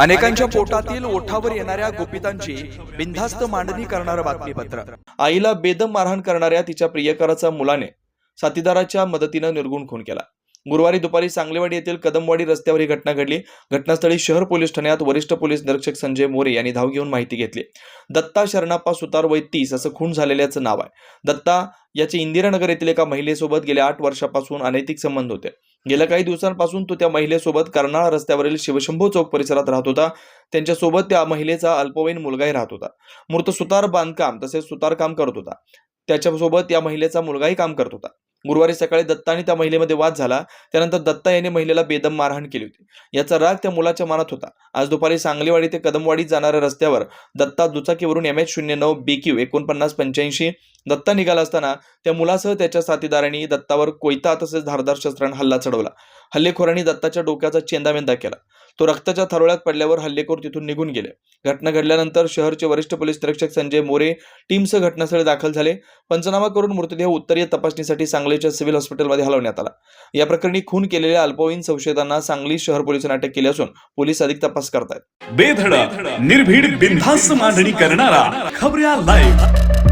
अनेकांच्या पोटातील ओठावर येणाऱ्या गोपितांची बिनधास्त मांडणी करणारं बातमीपत्र. आईला बेदम मारहाण करणाऱ्या तिच्या प्रियकराचा मुलाने साथीदाराच्या मदतीनं निर्गुण खून केला. गुरुवारी दुपारी सांगलेवाडी येथील कदमवाडी रस्त्यावर ही घटना घडली. घटनास्थळी शहर पोलीस ठाण्यात वरिष्ठ पोलीस निरीक्षक संजय मोरे यांनी धाव घेऊन माहिती घेतली. दत्ता शरणाप्पा सुतार वय तीस असं खून झालेल्याचं नाव आहे. दत्ता याचे इंदिरानगर येथील एका महिलेसोबत गेल्या आठ वर्षापासून अनैतिक संबंध होते. गेल्या काही दिवसांपासून तो त्या महिलेसोबत कर्नाळा रस्त्यावरील शिवशंभू चौक परिसरात राहत होता. त्यांच्यासोबत त्या महिलेचा अल्पवयीन मुलगाही राहत होता. मृत सुतार बांधकाम तसेच सुतार काम करत होता. त्याच्यासोबत या महिलेचा मुलगाही काम करत होता. गुरुवारी सकाळी दत्ता आणि त्या महिलेमध्ये वाद झाला. त्यानंतर दत्ता यांनी महिलेला बेदम मारहाण केली होती. याचा राग त्या मुलाच्या मनात होता. आज दुपारी सांगलीवाडी ते कदमवाडी जाणाऱ्या रस्त्यावर दत्ता दुचाकीवरून एम एच शून्य नऊ बी क्यू एकोणपन्नास पंच्याऐंशी दत्ता निघाला असताना त्या मुलासह त्याच्या साथीदारांनी दत्तावर कोयता तसेच धारदार शस्त्रान हल्ला चढवला. हल्लेखोरांनी दत्ताच्या डोक्याचा चेंदामेंदा केला. तो रक्ताच्या थरोळ्यात पडल्यावर हल्लेखोर तिथून निघून गेले. घटना घडल्यानंतर शहरचे वरिष्ठ पोलीस निरीक्षक संजय मोरे टीमसह घटनास्थळी दाखल झाले. पंचनामा करून मृतदेह उत्तरीय तपासणीसाठी सांगलीच्या सिव्हिल हॉस्पिटलमध्ये हलवण्यात आला. या प्रकरणी खून केलेल्या अल्पवयीन संशयितांना सांगली शहर पोलिसांनी अटक केली असून पोलीस अधिक तपास करतायत. बेधडक निर्भीड बिनधास्त मांडणी करणारा खबऱ्या लाईव्ह